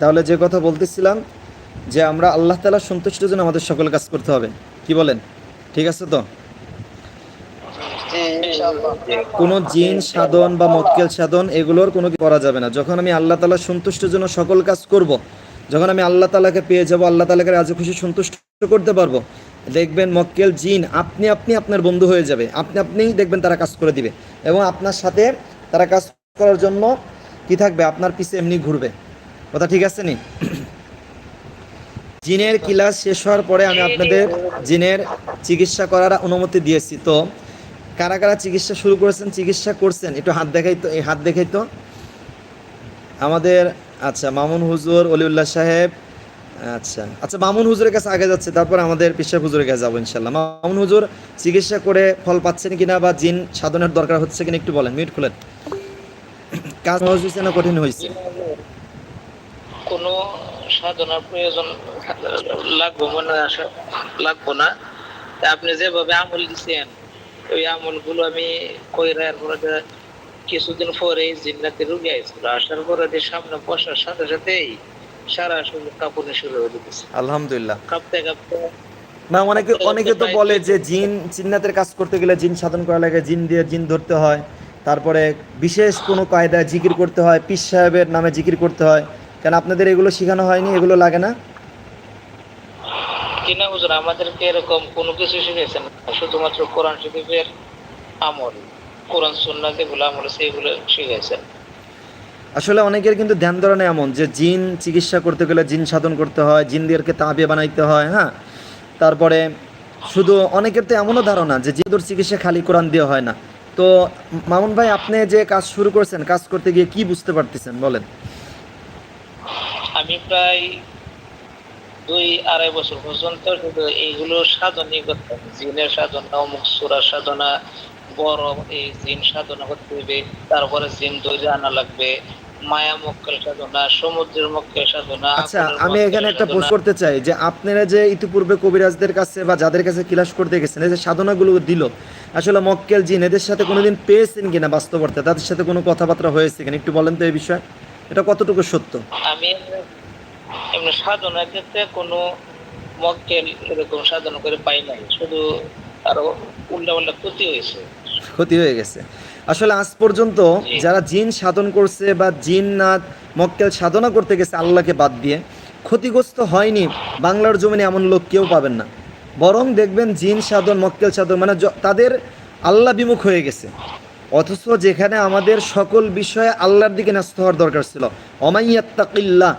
তাহলে যে কথা বলতেছিলাম যে আমরা আল্লাহ তালা সন্তুষ্টের জন্য আমাদের সকল কাজ করতে হবে। কি বলেন? ঠিক আছে তো? কোনো জিন, সাধন বা মক্কেল সাধন এগুলোর কোনো করা যাবে না। যখন আমি আল্লাহ তালা সন্তুষ্টের জন্য সকল কাজ করব। যখন আমি আল্লাহ তালাকে পেয়ে যাব, আল্লাহ তালাকে রাজি খুশি সন্তুষ্ট করতে পারব, দেখবেন মক্কেল জিন আপনি আপনি আপনার বন্ধু হয়ে যাবে। আপনি আপনিই দেখবেন তারা কাজ করে দিবে। এবং আপনার সাথে তারা কাজ করার জন্য কি থাকবে? আপনার পিছে এমনি ঘুরবে। কথা ঠিক আছে নি? জিনের ক্লাস শেষ হওয়ার পরে আমি আপনাদের জিনের চিকিৎসা করার অনুমতি দিয়েছি। তো কারা কারা চিকিৎসা শুরু করেছেন, চিকিৎসা করছেন? একটু হাত দেখাই তো, এই হাত দেখাই তো। আমাদের আচ্ছা মামুন হুজুর, অলিউল্লাহ সাহেব আচ্ছা আচ্ছা মামুন হুজুরের কাছে আগে যাচ্ছে, তারপর আমাদের পিসাব হুজুরের কাছে যাব ইনশাল্লাহ মামুন হুজুর চিকিৎসা করে ফল পাচ্ছেন কিনা বা জিন সাধনের দরকার হচ্ছে কিনা একটু বলেন মিউট খুলেন। কাজ হয়েছে না কঠিন হয়েছে? কোনো সাধনার প্রয়োজন লাগবো মনে আসা লাগবো না। আপনি যেভাবে আমল দিচ্ছেন ওই আমলগুলো আমি কইরা এরপরে যে কিছুদিন পরে জিন্নাতে রুগী আইছিল আসার পরে যে সামনে বসার সাথে সাথেই সারা শরীর কাঁপুনি শুরু হয়ে যেতেছে। আলহামদুলিল্লাহ। কাঁপতে কাঁপতে না অনেকে অনেকে তো বলে যে জিন জিন্নাতের কাজ করতে গেলে জিন সাধন করা লাগে জিন দিয়ে জিন ধরতে হয়। তারপরে বিশেষ কোনো কায়দায় জিকির করতে হয় পীর সাহেবের নামে জিকির করতে হয়। কেন আপনাদের এগুলো শেখানো হয়নি? এগুলো লাগে না? কিনা হুজুর আমাদেরকে এরকম কোনো কিছু শিখেছেন শুধুমাত্র কোরআন শরীফের আমল কোরআন সুন্না যেগুলো আমল আছে এগুলো শিখেছেন আসলে অনেকের কিন্তু ধ্যান ধারণা এমন যে জিন চিকিৎসা করতে গেলে জিন সাধন করতে হয় জিনদেরকে তাবিয়ে বানাইতে হয় হ্যাঁ? তারপরে শুধু অনেকের তো এমনও ধারণা যে জিন্দুর চিকিৎসা খালি কোরআন দিয়ে হয় না। তো মামুন ভাই আপনি যে কাজ শুরু করছেন কাজ করতে গিয়ে কি বুঝতে পারতেছেন? বলেন। আমি প্রায় দুই আড়াই বছর পর্যন্ত শুধু এইগুলো সাধনই করতাম। জিনের সাধনা অমুক সুরার সাধনা বড় এই জিন সাধনা করতে হবে তারপরে জিন দৈরে আনা লাগবে মায়া মক্কেল সাধনা সমুদ্রের মক্কেল সাধনা আচ্ছা আমি এখানে একটা প্রশ্ন করতে চাই যে আপনারা যে ইতিপূর্বে কবিরাজদের কাছে বা যাদের কাছে ক্লাস করতে গেছেন এই যে সাধনাগুলো দিল আসলে মক্কেল জিন এদের সাথে কোনোদিন পেয়েছেন কিনা বাস্তব অর্থে তাদের সাথে কোনো কথাবার্তা হয়েছে কিনা? একটু বলেন তো এই বিষয়ে। এটা কতটুকু সত্য? আমি এমনি সাধনার ক্ষেত্রে কোনো মক্কেল এরকম সাধনা করে পাই নাই। শুধু আরও উল্টা উল্টা ক্ষতি হয়েছে। ক্ষতি হয়ে গেছে। আসলে আজ পর্যন্ত যারা জিন সাধন করছে বা জিন নাথ মক্কেল সাধনা করতে গেছে আল্লাহকে বাদ দিয়ে ক্ষতিগ্রস্ত হয়নি বাংলার জমিনে এমন লোক কেউ পাবেন না। বরং দেখবেন জিন সাধন মক্কেল সাধন মানে তাদের আল্লাহ বিমুখ হয়ে গেছে। অথচ যেখানে আমাদের সকল বিষয়ে আল্লাহর দিকে ন্যস্ত হওয়ার দরকার ছিল। অমাইয়াত্তাকিল্লা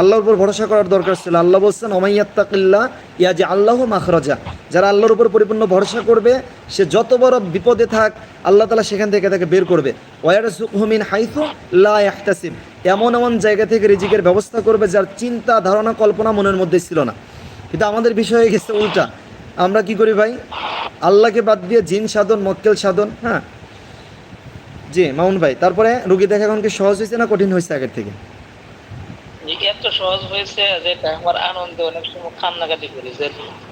আল্লাহর উপর ভরসা করার দরকার ছিল। আল্লাহ বলছেন অমাইয়াত্তাকিল্লা ইয়া যে আল্লাহ মাখরাজা। যারা আল্লাহর উপর পরিপূর্ণ ভরসা করবে, সে যত বড় বিপদে থাক, আল্লাহ তালা সেখান থেকে তাকে বের করবে। ওয়ার সুকহমিন হাইথু লা ইয়াহতাসিব এমন এমন জায়গা থেকে রিজিকের ব্যবস্থা করবে যার চিন্তা, ধারণা, কল্পনা মনের মধ্যে ছিল না। কিন্তু আমাদের বিষয় গেছে উল্টা। আমরা কি করি ভাই? আল্লাহকে বাদ দিয়ে জিন সাধন, মক্কেল সাধন হ্যাঁ? জি, মামুন ভাই, তারপরে রুগী দেখা এখন কি সহজ হয়েছে না কঠিন হয়েছে আগের থেকে? যে এত সহজ হয়েছে যে আমার আনন্দে অনেক সময় কান্নাকাটি করি যে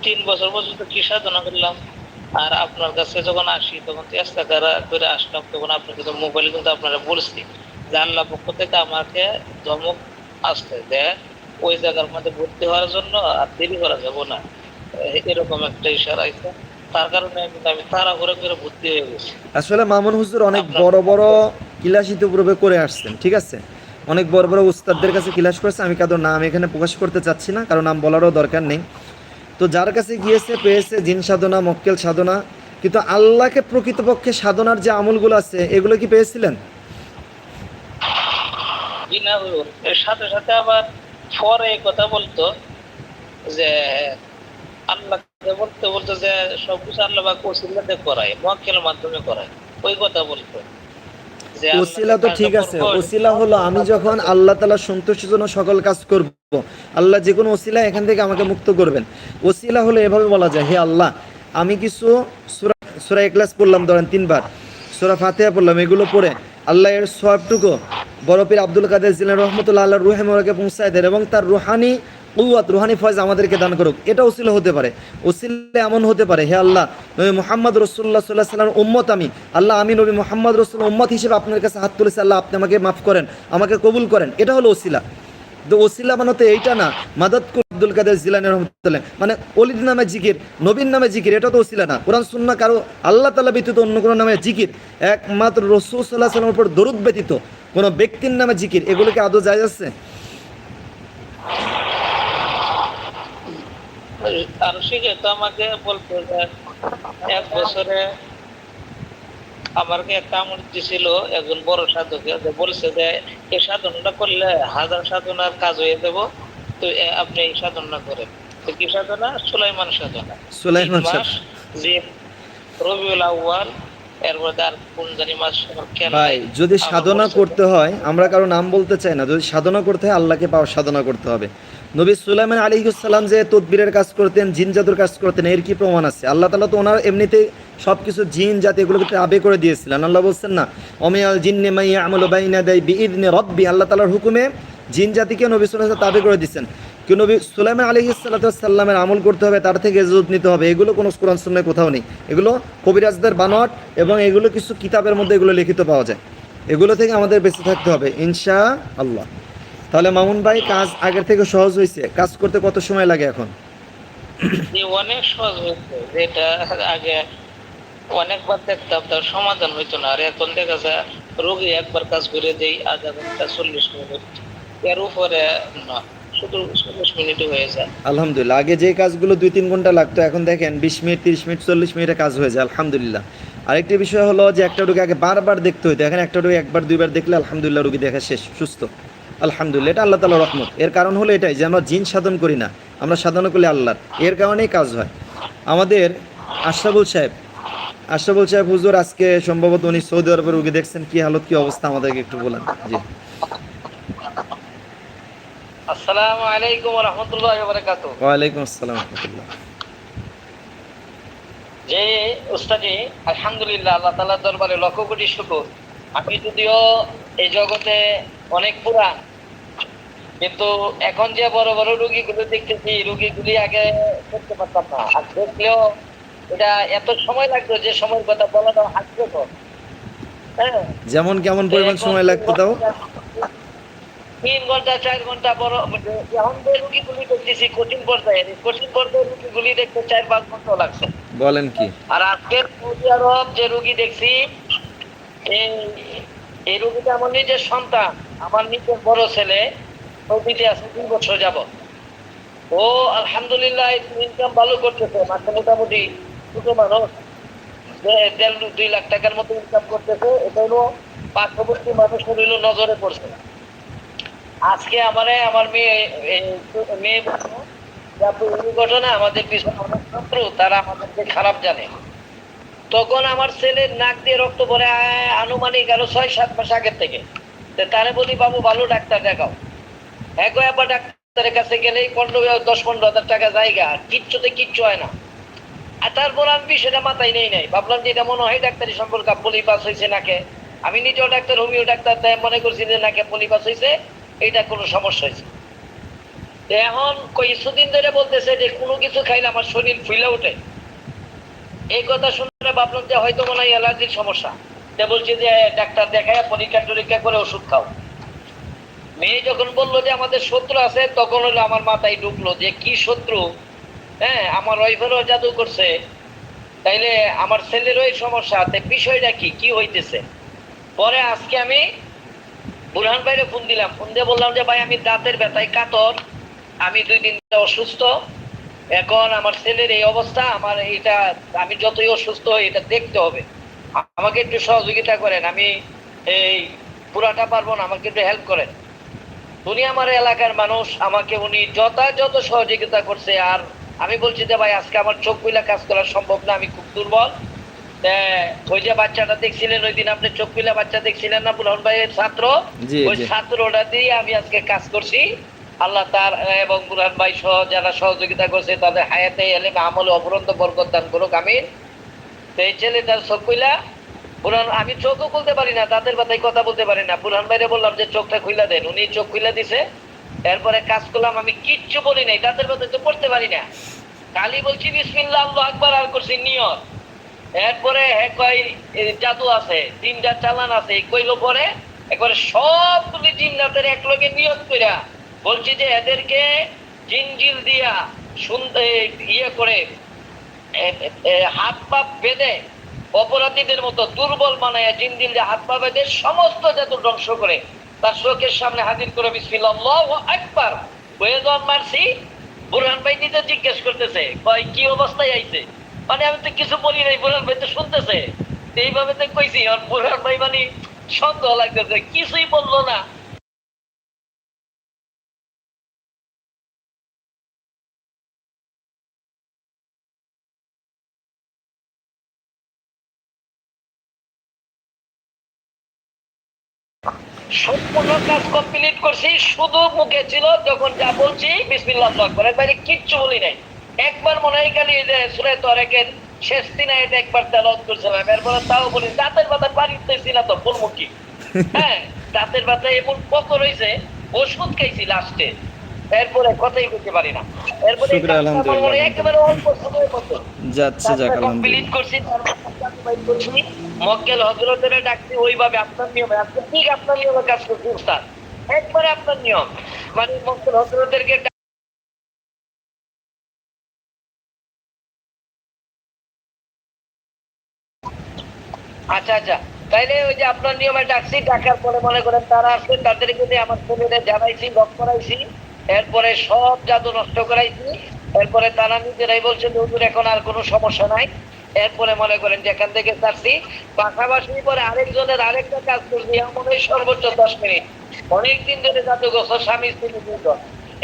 তিন বছর পর্যন্ত কি সাধনা করলাম? আর আপনার কাছে যখন আসি তখন করা করে আসলাম তখন মোবাইলে কিন্তু আপনারা বলছি। যে আল্লাহ পক্ষ থেকে আমাকে ধমক আসতে যে ওই জায়গার মধ্যে ভর্তি হওয়ার জন্য আর দেরি করা যাব না। এরকম একটা ইশারা আছে। তার কারণে কিন্তু আমি তাড়াহুড়ো করে ভর্তি হয়ে গেছি। আসলে মামুন হুজুর অনেক বড় বড় ক্লাস ইতিপূর্বে করে আসছেন ঠিক আছে? অনেক বড় বড় উস্তাদদের কাছে ক্লাস করেছে, আমি কারও নাম এখানে প্রকাশ করতে চাচ্ছি না, কারণ নাম বলারও দরকার নেই। তো যার কাছে গিয়েছে, পেয়েছে জিন সাধনা, মক্কেল সাধনা, কিন্তু আল্লাহকে প্রকৃতপক্ষে সাধনার যে আমলগুলো আছে, এগুলো কি পেয়েছিলেন? এর সাথে সাথে আবার পরে কথা বলতো যে, আল্লাহকে বলতে বলতো যে সবকিছু আল্লাহ বা মক্কেল মাধ্যমে করায়, ওই কথা বলতো। ওসিলা তো ঠিক আছে। ওসিলা হলো আমি যখন আল্লাহ তালা সন্তুষ্টির জন্য সকল কাজ করব আল্লাহ যে কোনো ওসিলা এখান থেকে আমাকে মুক্ত করবেন। ওসিলা হলো এভাবে বলা যায় হে আল্লাহ আমি কিছু সুরা সুরা একলাস পড়লাম ধরেন তিনবার। সুরা ফাতেহা পড়লাম এগুলো পড়ে আল্লাহ এর সবটুকু বরফির আব্দুল কাদের জিলেন রহমতুল্লাহ আল্লাহ রুহেমরাকে পৌঁছায় দেন এবং তার রুহানি কুয়াত রুহানি ফয়েজ আমাদেরকে দান করুক। এটা ওসিলা হতে পারে। ওসিলা এমন হতে পারে, হে আল্লাহ, নবী মোহাম্মদ রসুল্লাহ সাল্লাহ সাল্লাম উম্মত আমি। আল্লাহ, আমি নবী মোহাম্মদ রসুল উম্মত হিসেবে আপনার কাছে হাত তুলেছি। আল্লাহ, আপনি আমাকে মাফ করেন, আমাকে কবুল করেন। এটা হলো ওসিলা তো ওসিলা মানে তো এইটা না, মাদাত আব্দুল কাদের জিলানি রহমতুল্লাহ। মানে অলিদ নামে জিকির নবীন নামে জিকির, এটা তো ওসিলা না। কোরআন সুন্না কারও আল্লাহ তালা ব্যতীত অন্য কোনো নামে জিকির। একমাত্র রসুল সাল্লাহ সাল্লামের উপর দরুদ ব্যতীত কোনো ব্যক্তির নামে জিকির এগুলোকে আদৌ যায় আছে? আর শিখে তো আমাকে বলতো যে এক বছরে আমাকে একটা আমল দিছিল একজন বড় সাধকে যে বলছে যে এই সাধনটা করলে হাজার সাধনার কাজ হয়ে দেব তো আপনি এই সাধনা করেন। তো কি সাধনা? সুলাইমান সাধনা। সুলাইমান মাস, যে রবিউল আউয়াল ভাই যদি সাধনা করতে হয় আমরা কারও নাম বলতে চাই না। যদি সাধনা করতে হয় আল্লাহকে পাওয়ার সাধনা করতে হবে। নবী সুলাইমান আলিকুসাল্লাম যে তদবিরের কাজ করতেন, জিন জাদুর কাজ করতেন, এর কি প্রমাণ আছে? আল্লাহ তালা তো ওনার এমনিতে সব কিছু জিন জাতি এগুলোকে আবে করে দিয়েছিলেন। আল্লাহ বলছেন না, অমিয়াল জিন্নে মাইয়া আমল বাইনা দেয় বিইদনে রব্বি আল্লাহ তালার হুকুমে জিন জাতিকে নবী সুলাইমান তাবে করে দিচ্ছেন কেউ নবী সুলাইমান আলী সাল্লামের আমল করতে হবে, তার থেকে এজত নিতে হবে। এগুলো কোনো কোরআন সুন্নায় কোথাও নেই। এগুলো কবিরাজদের বানট এবং এগুলো কিছু কিতাবের মধ্যে এগুলো লিখিত পাওয়া যায়। এগুলো থেকে আমাদের বেঁচে থাকতে হবে ইনশা আল্লাহ তাহলে মামুন ভাই কাজ আগের থেকে সহজ হয়েছে কাজ করতে কত সময় লাগে এখন? অনেক সহজ হয়েছে যেটা আগে অনেকবার দেখতাম তার সমাধান হইতো না। আর এখন দেখা যায় রোগী একবার কাজ করে দেই আধা ঘণ্টা চল্লিশ মিনিট। এর উপরে না চল্লিশ মিনিটই হয়ে যায়। আলহামদুলিল্লাহ। আগে যে কাজগুলো দুই তিন ঘণ্টা লাগতো এখন দেখেন বিশ মিনিট তিরিশ মিনিট চল্লিশ মিনিটে কাজ হয়ে যায়। আলহামদুলিল্লাহ। আরেকটি বিষয় হলো যে একটা রোগী আগে বারবার দেখতে হতো এখন একটা রোগী একবার দুইবার দেখলে আলহামদুলিল্লাহ রোগী দেখা শেষ সুস্থ। আলহামদুলিল্লাহ এটা আল্লাহ তালা রহমত। এর কারণ হলো এটাই যে আমরা জিন সাধন করি না আমরা সাধন করলে আল্লাহর। এর কারণেই কাজ হয়। আমাদের আশরাফুল সাহেব আশরাফুল সাহেব হুজুর আজকে সম্ভবত উনি সৌদি আরবের রোগী দেখছেন কি হালত কি অবস্থা আমাদেরকে একটু বলেন। জি। আসসালামু আলাইকুম রহমতুল্লাহ বারাকাতু ওয়ালাইকুম আসসালাম রহমতুল্লাহ। যে উস্তাদি আলহামদুলিল্লাহ আল্লাহ তালার দরবারে লক্ষ কোটি শুকুর। আমি যদিও এই জগতে অনেক পুরান কিন্তু এখন যে বড় বড় রুগীগুলো দেখতেছি রুগীগুলি আগে করতে পারতাম না। আর দেখলেও এটা এত সময় লাগতো যে সময়ের কথা বলাটা হাস্যকর। হ্যাঁ? যেমন কেমন পরিমাণ সময় লাগতো তাও? তিন ঘণ্টা চার ঘণ্টা বড় এখন যে রুগীগুলি দেখতেছি কঠিন পর্যায়ে কঠিন পর্যায়ে রুগীগুলি দেখতে চার পাঁচ ঘণ্টা লাগছে। বলেন কি? আর আজকের সৌদি আরব যে রুগী দেখছি এই এই রুগীটা আমার নিজের সন্তান আমার নিজের বড় ছেলে। সৌদিতে আছে দুই বছর যাব ও আলহামদুলিল্লাহ ইনকাম ভালো করতেছে। মাসে মোটামুটি ছোট মানুষ দেড় দুই লাখ টাকার মতো ইনকাম করতেছে এটা হলো পার্শ্ববর্তী মানুষের হইল নজরে পড়ছে। আজকে আমারে আমার মেয়ে মেয়ে ঘটনা আমাদের পিছনে অনেক শত্রু তারা আমাদেরকে খারাপ জানে। তখন আমার ছেলের নাক দিয়ে রক্ত আয়, আনুমানিক আরও ছয় সাত মাস আগের থেকে। তারে বলি বাবু ভালো ডাক্তার দেখাও। একবার ডাক্তারের কাছে গেলেই পনেরো দশ পনেরো হাজার টাকা জায়গা কিচ্ছুতে কিচ্ছু হয় না। আর তারপর আমি বিষয়টা মাথায় নেই নাই। ভাবলাম যে এটা মনে হয় ডাক্তারি সম্পর্কে পলিপাস হয়েছে নাকে। আমি নিজেও ডাক্তার, হোমিও ডাক্তার, তাই মনে করছি যে নাকে পলিপাস হয়েছে এইটা কোনো সমস্যা হয়েছে এখন কিছুদিন ধরে বলতেছে যে কোনো কিছু খাইলে আমার শরীর ফুলে ওঠে। এই কথা শুনে ভাবলাম যে হয়তো মনে হয় অ্যালার্জির সমস্যা। বলছি যে ডাক্তার দেখায় পরীক্ষা টরীক্ষা করে ওষুধ খাও। মেয়ে যখন বলল যে আমাদের শত্রু আছে, তখন হলো আমার মাথায় ঢুকলো যে কি শত্রু? হ্যাঁ আমার ওয়াইফেরও জাদু করছে। তাইলে আমার ছেলেরও এই সমস্যা তে বিষয়টা কি? কি হইতেছে? পরে আজকে আমি বুরহান ভাইরে ফোন দিলাম। ফোন দিয়ে বললাম যে, ভাই, আমি দাঁতের ব্যথায় কাতর। আমি দুই দিন অসুস্থ। এখন আমার ছেলের এই অবস্থা, আমার এটা, আমি যতই অসুস্থ হই, এটা দেখতে হবে। আমাকে একটু সহযোগিতা করেন। আমি এই পুরাটা পারব না, আমাকে একটু হেল্প করেন। উনি আমার এলাকার মানুষ আমাকে উনি যথাযথ সহযোগিতা করছে আর আমি বলছি যে ভাই আজকে আমার চোখ মিলা কাজ করা সম্ভব না আমি খুব দুর্বল। ওই যে বাচ্চাটা দেখছিলেন ওই দিন আপনি চোখ মিলা বাচ্চা দেখছিলেন না বুলহন ভাইয়ের ছাত্র? ওই। ছাত্রটা দিয়ে আমি আজকে কাজ করছি। আল্লাহ তার এবং বুরহান ভাই সহ যারা সহযোগিতা করছে তাদের হায়াতে এলে আমলে অপরন্ত বরকত দান করুক আমিন। তো এই ছেলেটার চোখ কইলা বুরহান আমি চোখও খুলতে পারি না, তাদের কথাই কথা বলতে পারি না। বুরহান ভাইরে বললাম যে, চোখটা খুইলা দেন। উনি চোখ খুইলা দিছে। এরপরে কাজ করলাম, আমি কিচ্ছু বলি নাই, তাদের কথা তো পড়তে পারি না। খালি বলছি, বিসমিল্লাহ, আল্লাহ আকবার, আর করছি, নিয়ত। এরপরে কয় জাদু আছে, তিনটা চালান আছে কইলো পরে, একবারে সবগুলি জিন্নাতের এক লগে নিয়ত কইরা বলছি যে, এদেরকে জিঞ্জিল দিয়া শুনতে ইয়ে করে হাত পা বেঁধে অপরাধীদের মতো দুর্বল মানায় জিঞ্জিল দিয়ে হাত পা বেঁধে সমস্ত জাদু ধ্বংস করে। তার চোখের সামনে হাজির করে একবার মারছি, বুরহান ভাই নিজে জিজ্ঞেস করতেছে, কয়, কি অবস্থায় আইছে? মানে আমি তো কিছু বলি নাই, বুরহান ভাই তো শুনতেছে। এইভাবে তো কইছি, আর বুরহান ভাই মানে সন্দেহ লাগতেছে, কিছুই বলল না। সম্পূর্ণ কাজ কমপ্লিট করছি শুধু মুখে ছিল যখন যা বলছি বিসমিল্লাহ আকবার। বাইরে কিচ্ছু বলি নাই। একবার মনে হয় খালি এই সুরে তরেকের শেষ দিনে এটা একবার তেলত করছিলাম এরপরে তাও বলি দাঁতের পাতা বাড়িতে ছিল তো ফুলমুখী হ্যাঁ দাঁতের পাতা এমন রয়েছে ওষুধ খাইছি লাস্টে এরপরে কথাই বলতে পারি না। এরপরে। একেবারে অল্প সময়ের মতো যাচ্ছে যাক আলহামদুলিল্লাহ। করছি করছি। মক্কেল হজরতের ডাকছি ওইভাবে, আপনার নিয়মে, আপনি ঠিক আপনার নিয়মে কাজ করছি উস্তাদ। একবারে আপনার নিয়ম। মানে মক্কেল হজরতেরকে আচ্ছা আচ্ছা। তাইলে ওই যে আপনার নিয়মে ডাকছি, ডাকার পরে মনে করেন তারা আসলে তাদেরকে দিয়ে আমার ছেলেদের জানাইছি, লক করাইছি। এরপরে সব জাদু নষ্ট করাইছি। এরপরে তারা নিজেরাই বলছে যে, হুজুর, এখন আর কোনো সমস্যা নাই। এরপরে মনে করেন যেখান থেকে ছাড়ছি। পাশাপাশি পরে আরেকজনের আরেকটা কাজ করছি, এমন সর্বোচ্চ দশ মিনিট। অনেকদিন ধরে জাদু গেছে স্বামী স্ত্রী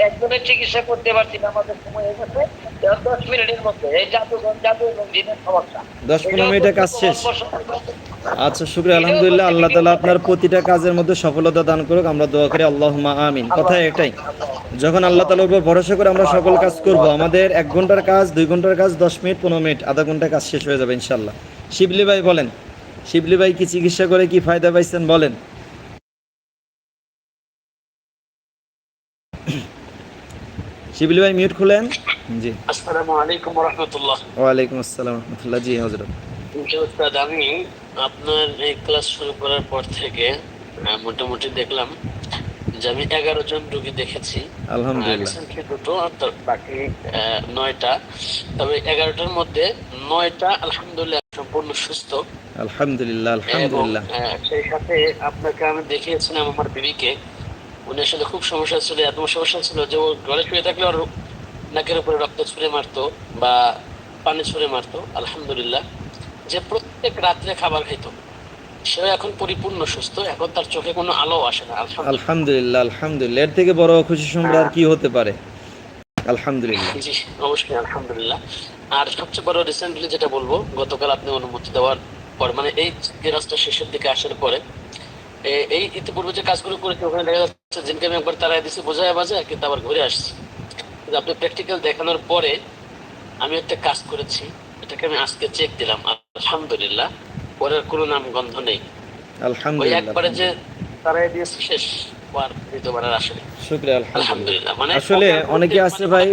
একজনের চিকিৎসা করতে পারছি না আমাদের সময় হয়ে গেছে। দশ মিনিটের মধ্যে এই জাদুঘর জাদু এবং জিনের সমস্যা দশ পনেরো মিনিটে কাজ শেষ। আচ্ছা শুক্রিয়া আলহামদুলিল্লাহ। আল্লাহ তালা আপনার প্রতিটা কাজের মধ্যে সফলতা দান করুক আমরা দোয়া করি আল্লাহ আমিন। কথা এটাই যখন আল্লাহ তালার উপর ভরসা করে আমরা সকল কাজ করব আমাদের এক ঘণ্টার কাজ দুই ঘণ্টার কাজ দশ মিনিট পনেরো মিনিট আধা ঘণ্টা কাজ শেষ হয়ে যাবে ইনশাল্লাহ শিবলি ভাই বলেন শিবলি ভাই কি চিকিৎসা করে কি ফায়দা পাইছেন বলেন? শিবলি ভাই মিউট খুলেন। জি। আসসালামু আলাইকুম রহমতুল্লাহ ওয়ালাইকুম আসসালাম রহমতুল্লাহ জি হজরত উস্তাদ আমি আপনার এই ক্লাস শুরু করার পর থেকে মোটামুটি দেখলাম যে আমি এগারো জন রুগী দেখেছি। আলহামদুলিল্লাহ। দুটো আর বাকি নয়টা। তবে এগারোটার মধ্যে নয়টা আলহামদুলিল্লাহ সম্পূর্ণ সুস্থ। আলহামদুলিল্লাহ আলহামদুলিল্লাহ। সেই সাথে আপনাকে আমি দেখিয়েছিলাম আমার বিবিকে। উনি আসলে খুব সমস্যা ছিল এত সমস্যা ছিল যে ও ঘরে শুয়ে থাকলে ওর নাকের উপরে রক্ত ছুঁড়ে মারতো বা পানি ছুঁড়ে মারতো আলহামদুলিল্লাহ। যে প্রত্যেক রাত্রে খাবার খাইতো সে এখন পরিপূর্ণ সুস্থ এখন তার চোখে কোনো আলো আসে না আলহামদুলিল্লাহ। আলহামদুলিল্লাহ এর থেকে বড় খুশি সংবাদ আর কি হতে পারে? আলহামদুলিল্লাহ। জি অবশ্যই আলহামদুলিল্লাহ। আর সবচেয়ে বড় রিসেন্টলি যেটা বলব গতকাল আপনি অনুমতি দেওয়ার পর মানে এই কাজটা শেষের দিকে আসার পরে এই ইতিপূর্বে যে কাজগুলো করেছি ওখানে দেখা যাচ্ছে জিনকে আমি একবার তারাই দিছি বোঝায় বাজায় কিন্তু আবার ঘুরে আসছি। কিন্তু আপনি প্র্যাকটিক্যাল দেখানোর পরে আমি একটা কাজ করেছি এটাকে আমি আজকে চেক দিলাম আলহামদুলিল্লাহ পরের কোনো নাম গন্ধ নেই আলহামদুলিল্লাহ একবারে যে তারাই দিয়েছি শেষ আলহামদুলিল্লাহ। মানে আসলে অনেকে আছে ভাই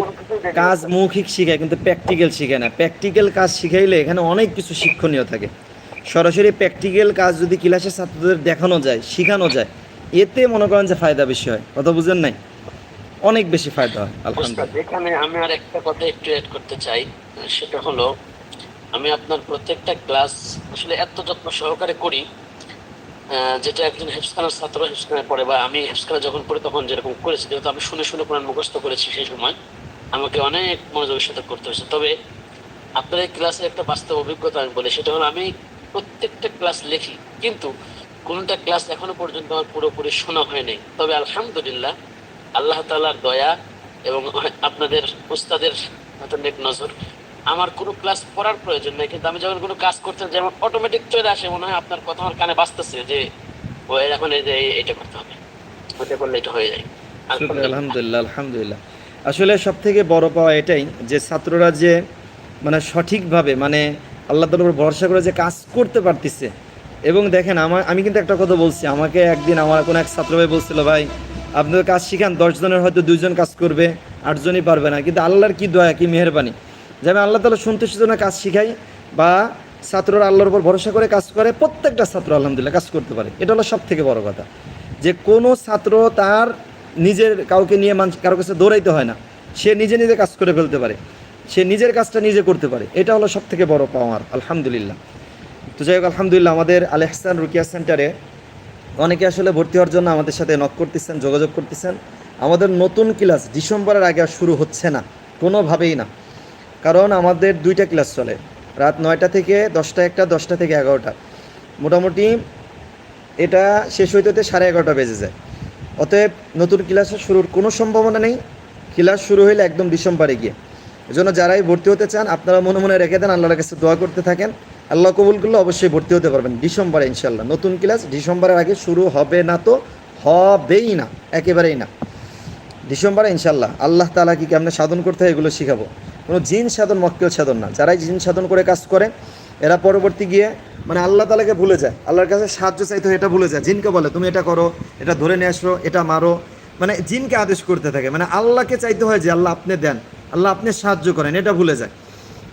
কাজ মৌখিক শিখায় কিন্তু প্র্যাকটিক্যাল শিখায় না। প্র্যাকটিক্যাল কাজ শিখাইলে এখানে অনেক কিছু শিক্ষণীয় থাকে। সরাসরি প্র্যাকটিক্যাল কাজ যদি ক্লাসের ছাত্রদের দেখানো যায় শেখানো যায় এতে মনে করেন যে ফায়দা বেশি হয়। কথা বুঝেন নাই? অনেক বেশি ফায়দা হয় আলহামদুলিল্লাহ। এখানে আমি আর একটা কথা একটু অ্যাড করতে চাই সেটা হলো আমি আপনার প্রত্যেকটা ক্লাস আসলে এত যত্ন সহকারে করি যেটা একজন হেফসখানার ছাত্র হেফসখানে পড়ে বা আমি হেফসখানা যখন পড়ি তখন যেরকম করেছি যেহেতু আমি শুনে শুনে কোরআন মুখস্থ করেছি সেই সময় আমাকে অনেক মনোযোগের সাথে করতে হয়েছে। তবে আপনার এই ক্লাসের একটা বাস্তব অভিজ্ঞতা আমি বলি সেটা হলো আমি প্রত্যেকটা ক্লাস লিখি। কিন্তু কোনটা ক্লাস এখনও পর্যন্ত আমার পুরোপুরি শোনা হয়নি তবে আলহামদুলিল্লাহ আল্লাহ তাআলার দয়া এবং আপনাদের উস্তাদের নেক নজর আমার কোনো ক্লাস পড়ার প্রয়োজন নেই। কিন্তু আমি যখন কোনো কাজ করতে যেমন অটোমেটিক চলে আসে। মনে হয় আপনার কথা আমার কানে বাঁচতেছে যে ও এখন এই যে এটা করতে হবে। ওইটা করলে এটা হয়ে যায়। আলহামদুলিল্লাহ। আলহামদুলিল্লাহ আসলে সব থেকে বড় পাওয়া এটাই যে ছাত্ররা যে মানে সঠিকভাবে মানে আল্লাহ তালার উপর ভরসা করে যে কাজ করতে পারতেছে। এবং দেখেন আমার, আমি কিন্তু একটা কথা বলছি, আমাকে একদিন আমার কোনো এক ছাত্র ভাই বলছিল, ভাই আপনাদের কাজ শিখান দশজনের হয়তো দুইজন কাজ করবে, আটজনই পারবে না। কিন্তু আল্লাহর কি দয়া, কি মেহরবানি। যে আমি আল্লাহ তালা সন্তুষ্টির জন্য কাজ শিখাই বা ছাত্ররা আল্লাহর উপর ভরসা করে কাজ করে, প্রত্যেকটা ছাত্র আলহামদুলিল্লাহ কাজ করতে পারে। এটা হলো সব থেকে বড় কথা। যে কোনো ছাত্র তার নিজের কাউকে নিয়ে মানুষ কারও কাছে দৌড়াইতে হয় না। সে নিজে নিজে কাজ করে ফেলতে পারে। সে নিজের কাজটা নিজে করতে পারে। এটা হলো সব থেকে বড় পাওয়ার, আলহামদুলিল্লাহ। তো যাই হোক, আলহামদুলিল্লাহ, আমাদের আল এহসান রুকিয়া সেন্টারে অনেকে আসলে ভর্তি হওয়ার জন্য আমাদের সাথে নক করতেছেন, যোগাযোগ করতেছেন। আমাদের নতুন ক্লাস ডিসেম্বরের আগে আর শুরু হচ্ছে না, কোনোভাবেই না। কারণ আমাদের দুইটা ক্লাস চলে, রাত নয়টা থেকে দশটা একটা, দশটা থেকে এগারোটা। মোটামুটি এটা শেষ হইতে হতে সাড়ে এগারোটা বেজে যায়। অতএব নতুন ক্লাস শুরুর কোনো সম্ভাবনা নেই। ক্লাস শুরু হইলে একদম ডিসেম্বরে গিয়ে। এজন্য যারাই ভর্তি হতে চান, আপনারা মনে মনে রেখে দেন, আল্লাহর কাছে দোয়া করতে থাকেন। আল্লাহ কবুল করলে অবশ্যই ভর্তি হতে পারবেন। ডিসেম্বরে ইনশাল্লাহ নতুন ক্লাস ডিসেম্বরের আগে শুরু হবে না তো হবেই না, একেবারেই না। ডিসেম্বরে ইনশাল্লাহ আল্লাহ তালা কি কেমনে সাধন করতে হয় এগুলো শিখাবো। কোনো জিন সাধন, মক্কেল সাধন না। যারাই জিন সাধন করে কাজ করে, এরা পরবর্তী গিয়ে মানে আল্লাহ তালাকে ভুলে যায়। আল্লাহর কাছে সাহায্য চাইতে এটা ভুলে যায়। জিনকে বলে, তুমি এটা করো, এটা ধরে নিয়ে আসো, এটা মারো। মানে জিনকে আদেশ করতে থাকে। মানে আল্লাহকে চাইতে হয় যে আল্লাহ আপনি দেন। আল্লাহ আপনি সাহায্য করেন, এটা ভুলে যায়।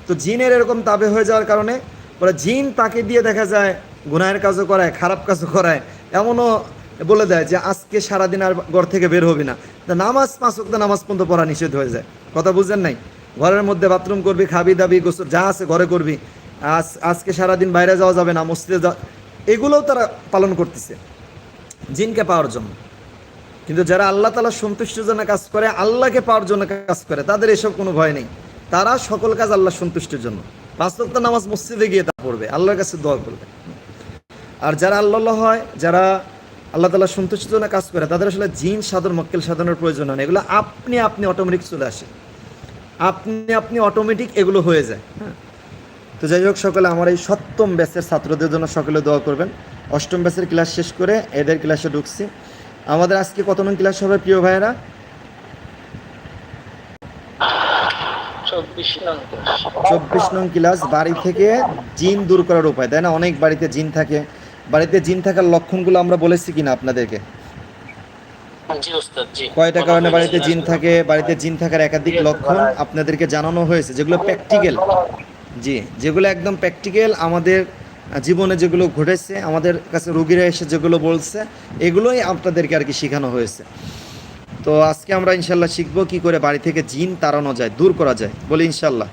তো জিনের এরকম তাবে হয়ে যাওয়ার কারণে ওরা জিন তাকে দিয়ে দেখা যায় গুনাহের কাজও করায়, খারাপ কাজও করায়। এমনও বলে দেয় যে, আজকে সারাদিন আর ঘর থেকে বের হবি না। তা নামাজ পাঁচ ওয়াক্ত নামাজ পর্যন্ত পড়া নিষেধ হয়ে যায়। কথা বুঝছেন নাই? ঘরের মধ্যে বাথরুম করবি, খাবি, দাবি, গোসল, যা আছে ঘরে করবি। আজ, আজকে সারাদিন বাইরে যাওয়া যাবে না, মসজিদে যা, এগুলোও তারা পালন করতেছে। জিনকে পাওয়ার জন্য। কিন্তু যারা আল্লাহ তালা সন্তুষ্টির জন্য কাজ করে, আল্লাহকে পাওয়ার জন্য কাজ করে, তাদের এসব কোনো ভয় নেই। তারা সকল কাজ আল্লাহ সন্তুষ্টির জন্য। পাঁচ নামাজ মসজিদে গিয়ে তা পড়বে, আল্লাহর কাছে দোয়া করবে। আর যারা আল্লাহ হয়, যারা আল্লাহ তালা সন্তুষ্টির জন্য কাজ করে, তাদের আসলে জিন সাধন, মক্কেল সাধনের প্রয়োজন হয় না। এগুলো আপনি আপনি অটোমেটিক চলে আসে। আপনি আপনি অটোমেটিক এগুলো হয়ে যায়। হ্যাঁ। তো যাই হোক, সকলে আমার এই সপ্তম ব্যাচের ছাত্রদের জন্য সকলে দোয়া করবেন। অষ্টম ব্যাচের ক্লাস শেষ করে এদের ক্লাসে ঢুকছি। আমাদের আজকে কত নং ক্লাস হবে প্রিয় ভাইয়েরা? চব্বিশ নং ক্লাস। বাড়ি থেকে জিন দূর করার উপায় তাই না? অনেক বাড়িতে জিন থাকে। বাড়িতে জিন থাকার লক্ষণগুলো আমরা বলেছি কিনা আপনাদেরকে? কয়টা কারণে বাড়িতে জিন থাকে? বাড়িতে জিন থাকার একাধিক লক্ষণ আপনাদেরকে জানানো হয়েছে যেগুলো প্র্যাকটিক্যাল জি যেগুলো একদম প্র্যাকটিক্যাল আমাদের জীবনে যেগুলো ঘটেছে, আমাদের কাছে রুগীরা এসে যেগুলো বলছে, এগুলোই আপনাদেরকে আর কি শেখানো হয়েছে। তো আজকে আমরা ইনশাল্লাহ শিখব কি করে বাড়ি থেকে জিন তাড়ানো যায়, দূর করা যায়। বলি ইনশাল্লাহ।